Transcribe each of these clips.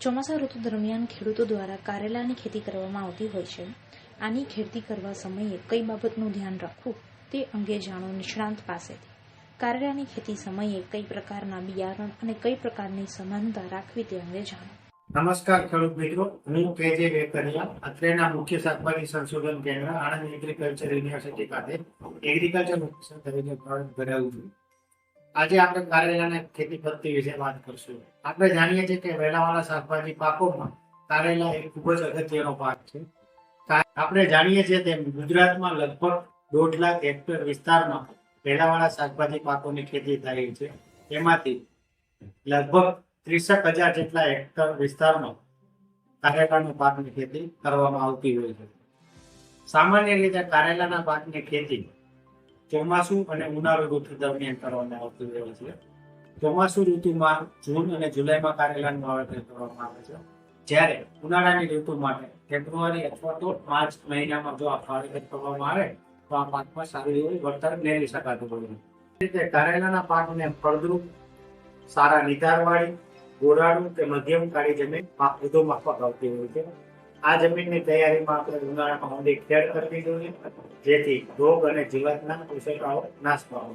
ચોમાસા ઋતુ દરમિયાન ખેડૂતો દ્વારા કારેલાની ખેતી કરવામાં આવતી હોય છે. આની ખેતી કરવા સમયે કઈ બાબતનું ધ્યાન રાખવું તે અંગે જાણો નિષ્ણાંત પાસેથી. કારેલાની ખેતી સમયે કઈ પ્રકારના બિયારણ અને કઈ પ્રકારની સમાનતા રાખવી તે અંગે જાણો. નમસ્કાર ખેડૂત મિત્રો, હું કેજે વેકરિયા, અત્રેના મુખ્ય શાકભાજી સંશોધન કેન્દ્ર, આણંદ એગ્રીકલ્ચર યુનિવર્સિટી ખાતે એગ્રીકલ્ચર ઓફિસર તરીકે ફરજ બજાવું છું. આજે આપણે કારેલાના ખેતી પદ્ધતિ વિશે વાત કરશું. આપણે જાણીએ છીએ કે વેલાવાળા શાકભાજી પાકોમાં કારેલા એક ખૂબ જ અગત્યનો પાક છે. આપણે જાણીએ છીએ તેમ ગુજરાતમાં લગભગ દોઢ લાખ હેક્ટર વિસ્તારમાં વેલાવાળા શાકભાજી પાકોની ખેતી થાય છે. એમાંથી લગભગ ત્રીસેક હજાર જેટલા હેક્ટર વિસ્તારમાં કારેલાના પાકની ખેતી કરવામાં આવતી હોય છે. સામાન્ય રીતે કારેલાના પાકની ખેતી ચોમાસુ અને ઉનાળુ ઋતુ દરમિયાન કરવામાં આવતી હોય છે. ચોમાસુ ઋતુમાં જૂન અને જુલાઈમાં કારેલાનું વાવેતર કરવામાં આવે છે. જ્યારે ઉનાળાની ઋતુ માટે ફેબ્રુઆરી અથવા તો માર્ચ મહિનામાં જો આ વાવેતર કરવામાં આવે, તો આ પાકમાં સારું એવું વળતર મેળવી શકાતું હોય રીતે કારેલાના પાકને ફળદ્રુપ, સારા નિધારવાળી ગોળાળું કે મધ્યમ કાળી જમીન પાક વધુ માફક આવતી હોય છે. આ જમીનની તૈયારીમાં આપણે ઉનાળામાં ઊંડી ખેડ કરવી જોઈએ જેથી રોગ અને જીવાતના પોષકાઓ નાશ પામે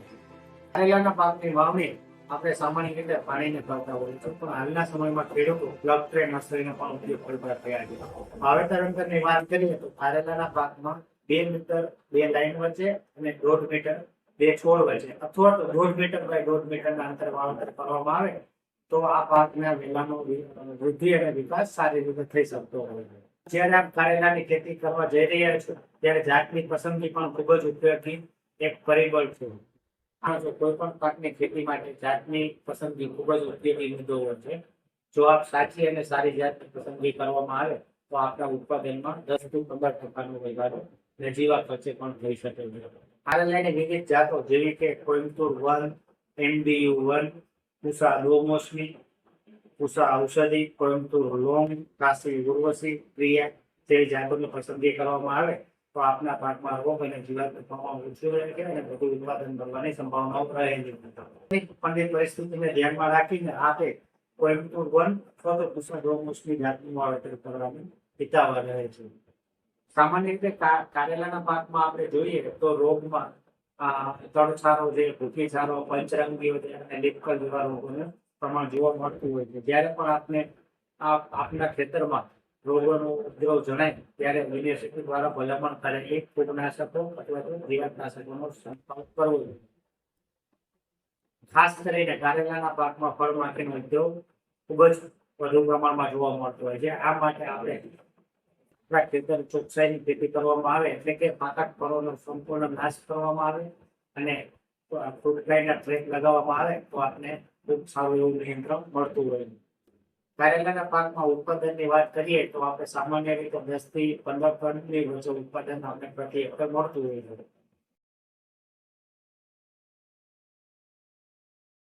કારેલાના પાકની વાવણી આપણે સામાન્ય રીતે પાણીને કરતા હોઈએ છીએ, પણ હાલના સમયમાં ખેડૂતો પ્લગ ટ્રે નર્સરીનો પણ ઉપયોગ કરતા થયા છે. વાવેતર અંતરની વાત કરીએ તો કારેલાના પાકમાં બે મીટર બે લાઈન વચ્ચે અને દોઢ મીટર બે છોડ વચ્ચે. અથવા તો દોઢ મીટર બાય દોઢ મીટરના અંતર વાવેતર કરવામાં આવે, તો આ પાકના વેલાનો વૃદ્ધિ અને વિકાસ સારી રીતે થઈ શકતો હોય છે. જ્યારે આપ કારેલાની ખેતી કરવા જઈ રહ્યા છો, ત્યારે જાતની પસંદગી પણ ખૂબ જ ઉપયોગી એક પરિબળ છે. આ કોઈ પણ પાકની ખેતી માટે જાતની પસંદગી ખૂબ જ ઉપયોગી મુદ્દો હોય છે, જો આપ સાચી અને સારી જાતની પસંદગી કરવામાં આવે, તો આપણા ઉત્પાદનમાં દસથી પંદર ટકાનો વધારો નજીવા ખર્ચે પણ થઈ શકે છે. કારેલાની વિવિધ જાતો, જેવી કે Coimbatore one N B U one Pusa લોમોસમી Pusa ઔષધિ, પરંતુ લોંગ કાશી, ઉર્વશી, પ્રિયા જેવી જાતોની પસંદગી કરવામાં આવે, તો આપના પાકમાં રોગ અને જીવાતનું પ્રમાણ ઓછું રહે છે અને વધુ ઉત્પાદન કરવાની સંભાવનાઓ રહેલી પંડિત પરિસ્થિતિને ધ્યાનમાં રાખીને આપે કોઈમ્બતુર વન અથવા તો પૂસા લોમોસમી જાતનું વાવેતર કરવાનું હિતાવહ રહે છે. સામાન્ય રીતે કારેલાના પાકમાં આપણે જોઈએ તો રોગમાં તળછારો છે ભૂખીછારો પંચરંગીઓ છે અને લીપકલ જેવા રોગોનું પ્રમાણ જોવા મળતું હોય છે. જ્યારે પણ આપને આપના ખેતરમાં રોગોનો ઉપદ્રવ જણાય, ત્યારે યુનિવર્સિટી દ્વારા ભલામણ કરે એક ફૂગનાશકો અથવા તો ક્રિયાનાશકોનો સંપર્ક કરવો જોઈએ. ખાસ કરીને કારેલાના પાકમાં ફળ માટેનો ઉદ્યોગ ખૂબ જ વધુ પ્રમાણમાં જોવા મળતો હોય છે. આ માટે આપણે આપણા ખેતર ચોકસાઈની ખેતી કરવામાં આવે, એટલે કે પાકક ફળોનો સંપૂર્ણ નાશ કરવામાં આવે અને ફ્રૂટ ફ્લાયના ટ્રેક લગાવવામાં આવે, તો આપને ખૂબ સારું એવું નિયંત્રણ મળતું હોય છે. કારેલાના પાકમાં ઉત્પાદનની વાત કરીએ તો આપણે સામાન્ય રીતે દસથી પંદર ટનની વચ્ચે ઉત્પાદન આપણે પ્રતિ એકર મળતું હોય છે